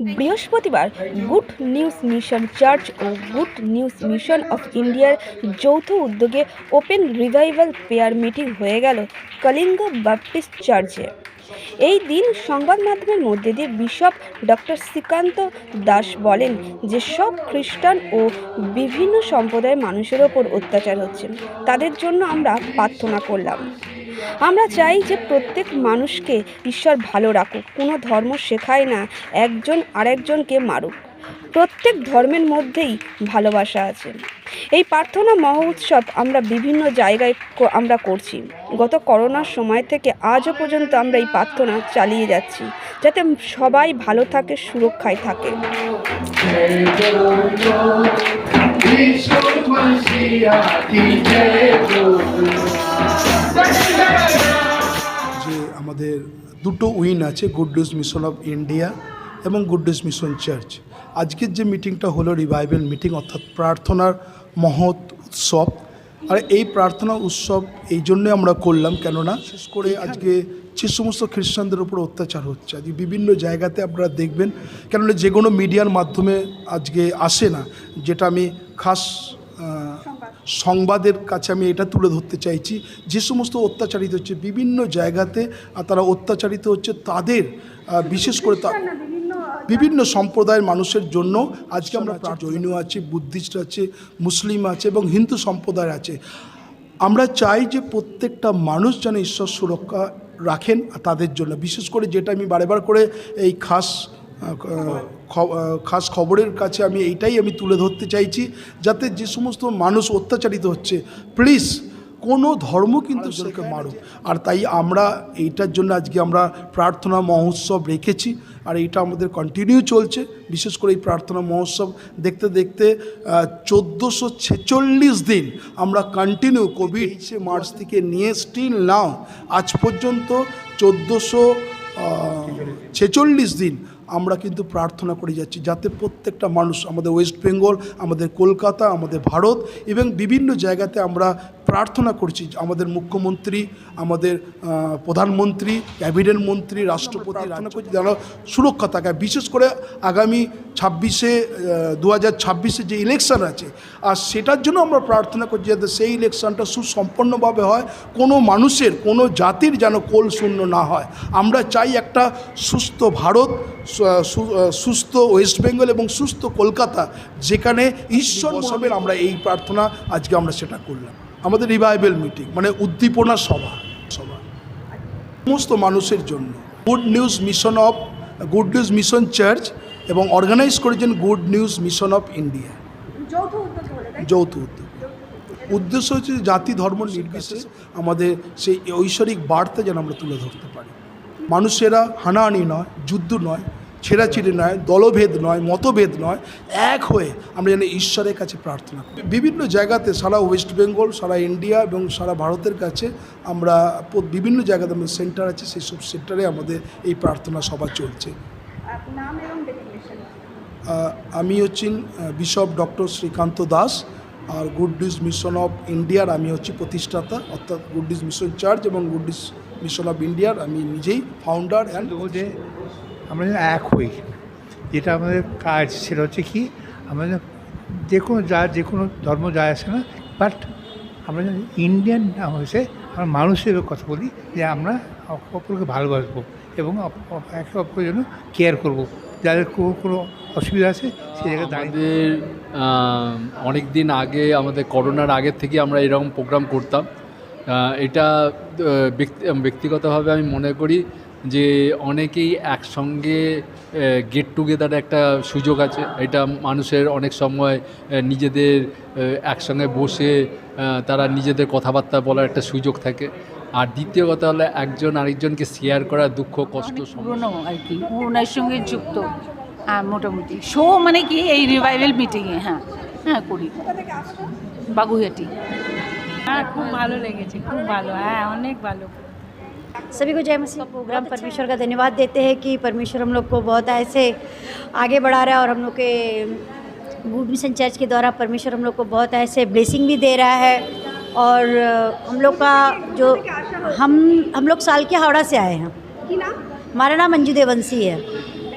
বৃহস্পতিবার good news mission church ও good news mission of ইন্ডিয়ার যৌথ উদ্যোগে ওপেন রিভাইভাল পেয়ার মিটিং হয়ে গেল কলিঙ্গ বাপটিস্ট চার্চে। এই দিন সংবাদ মাধ্যমের মধ্যে দিয়ে বিশপ ডক্টর শ্রীকান্ত দাস বলেন যে সব খ্রিস্টান ও বিভিন্ন সম্প্রদায়ের মানুষের ওপর অত্যাচার হচ্ছে। তাদের জন্য আমরা প্রার্থনা করলাম। আমরা চাই যে প্রত্যেক মানুষকে ঈশ্বর ভালো রাখুক, কোনো ধর্ম শেখায় না, একজন আরেকজনকে মারুক। প্রত্যেক ধর্মের মধ্যেই ভালোবাসা আছে। এই প্রার্থনা মহোৎসব আমরা বিভিন্ন জায়গায় আমরা করছি। গত করোনার সময় থেকে আজও পর্যন্ত আমরা এই প্রার্থনা চালিয়ে যাচ্ছি, যাতে সবাই ভালো থাকে, সুরক্ষায় থাকে। যে আমাদের দুটো উইন আছে good news mission of India এবং গুড নিউজ মিশন চার্চ। আজকের যে মিটিংটা হলো রিভাইভাল মিটিং অর্থাৎ প্রার্থনার মহৎ উৎসব। আর এই প্রার্থনা উৎসব এই জন্যে আমরা করলাম, কেননা বিশেষ করে আজকে যে সমস্ত খ্রিস্টানদের উপর অত্যাচার হচ্ছে, আজকে বিভিন্ন জায়গাতে আপনারা দেখবেন, কেননা যে কোনো মিডিয়ার মাধ্যমে আজকে আসে না। যেটা আমি খাস সংবাদের কাছে আমি এটা তুলে ধরতে চাইছি, যে সমস্ত অত্যাচারিত হচ্ছে, বিভিন্ন জায়গাতে তারা অত্যাচারিত হচ্ছে, তাদের বিশেষ করে তা বিভিন্ন সম্প্রদায়ের মানুষের জন্য আজকে আমরা জৈন আছে বুদ্ধিস্ট আছে মুসলিম আছে এবং হিন্দু সম্প্রদায় আছে। আমরা চাই যে প্রত্যেকটা মানুষ যেন ঈশ্বর সুরক্ষা রাখেন তাদের জন্য। বিশেষ করে যেটা আমি বারেবার করে এই খাস খাস খবরের কাছে আমি এইটাই আমি তুলে ধরতে চাইছি যাতে যে সমস্ত মানুষ অত্যাচারিত হচ্ছে প্লিজ কোনো ধর্ম কিন্তু সেটাকে মারুক। আর তাই আমরা এইটার জন্য আজকে আমরা প্রার্থনা মহোৎসব রেখেছি। আর এটা আমাদের কন্টিনিউ চলছে। বিশেষ করে এই প্রার্থনা মহোৎসব দেখতে দেখতে চোদ্দোশো ছেচল্লিশ দিন আমরা কন্টিনিউ কোভিড মার্চ থেকে নিয়ে স্টিল নাও আজ পর্যন্ত চোদ্দোশো ছেচল্লিশ দিন আমরা কিন্তু প্রার্থনা করে যাচ্ছি যাতে প্রত্যেকটা মানুষ আমাদের ওয়েস্ট বেঙ্গল আমাদের কলকাতা আমাদের ভারত এবং বিভিন্ন জায়গাতে আমরা প্রার্থনা করছি আমাদের মুখ্যমন্ত্রী আমাদের প্রধানমন্ত্রী ক্যাবিনেট মন্ত্রী রাষ্ট্রপতি প্রার্থনা করছি। যেন সুরক্ষা থাকে। বিশেষ করে আগামী ছাব্বিশে দু হাজার ছাব্বিশে যে ইলেকশন আছে আর সেটার জন্য আমরা প্রার্থনা করছি যাতে সেই ইলেকশনটা সুসম্পন্নভাবে হয় কোনো মানুষের কোনো জাতির যেন কোল শূন্য না হয়। আমরা চাই একটা সুস্থ ভারত সুস্থ ওয়েস্ট বেঙ্গল এবং সুস্থ কলকাতা যেখানে ঈশ্বর মহাবের আমরা এই প্রার্থনা আজকে আমরা সেটা করলাম। আমাদের রিভাইভাল মিটিং মানে উদ্দীপনা সভা সভা। সমস্ত মানুষের জন্য। Good news mission of good news mission church এবং অর্গানাইজ করেছেন good news mission of India যৌথ উদ্যোগ উদ্দেশ্য হচ্ছে জাতি ধর্ম নির্বিশেষে আমাদের সেই ঐশ্বরিক বার্তা যেন আমরা তুলে ধরতে পারি। মানুষেরা হানাহানি নয় যুদ্ধ নয় ছেঁড়াছিড়ি নয় দলভেদ নয় মতভেদ নয় এক হয়ে আমরা যেন ঈশ্বরের কাছে প্রার্থনা করি। বিভিন্ন জায়গাতে সারা ওয়েস্ট বেঙ্গল সারা ইন্ডিয়া এবং সারা ভারতের কাছে আমরা বিভিন্ন জায়গাতে আমাদের সেন্টার আছে সেই সব সেন্টারে আমাদের এই প্রার্থনা সভা চলছে। আমি হচ্ছেন বিশপ ডক্টর শ্রীকান্ত দাস আর গুড নিউজ মিশন অফ ইন্ডিয়ার আমি হচ্ছি প্রতিষ্ঠাতা অর্থাৎ গুড নিউজ মিশন চার্চ এবং গুড নিউজ মিশন অফ ইন্ডিয়ার আমি নিজেই ফাউন্ডার অ্যান্ড যে আমরা যেন এক হই। যেটা আমাদের কাজ সেটা হচ্ছে কি, আমরা যেন যে কোনো যা যে কোনো ধর্ম যায় আসে না বাট আমরা যেন ইন্ডিয়ান না হয়েছে আমরা মানুষের কথা বলি, যে আমরা অপরকে ভালোবাসবো এবং একে অপরের জন্য কেয়ার করব। যাদের কোনো কোনো অসুবিধা আছে সেই জায়গায় দাঁড়িয়ে অনেক দিন আগে, আমাদের করোনার আগের থেকে আমরা এরকম প্রোগ্রাম করতাম। এটা ব্যক্তি, ব্যক্তিগতভাবে আমি মনে করি যে অনেকেই একসঙ্গে গেট টুগেদার একটা সুযোগ আছে। এটা মানুষের অনেক সময় নিজেদের একসঙ্গে বসে তারা নিজেদের কথাবার্তা বলার একটা সুযোগ থাকে। আর দ্বিতীয় কথা হলো একজন আরেকজনকে শেয়ার করা দুঃখ কষ্ট পুরনো আর কি ওনার সঙ্গে যুক্ত। হ্যাঁ মোটামুটি। শো মানে কি এই রিভাইভাল মিটিংয়ে হ্যাঁ হ্যাঁ করি। বাগুইয়াটি হ্যাঁ খুব ভালো লেগেছে খুব ভালো হ্যাঁ অনেক ভালো। सभी को जय मसीह। प्रोग्राम परमेश्वर का धन्यवाद देते हैं कि परमेश्वर हम लोग को बहुत ऐसे आगे बढ़ा रहा है और हम लोग के गुड मिशन चर्च के द्वारा परमेश्वर हम लोग को बहुत ऐसे ब्लेसिंग भी दे रहा है। और हम लोग का जो हम हम लोग साल के हावड़ा से आए हैं। हमारा नाम मंजू देवंशी है।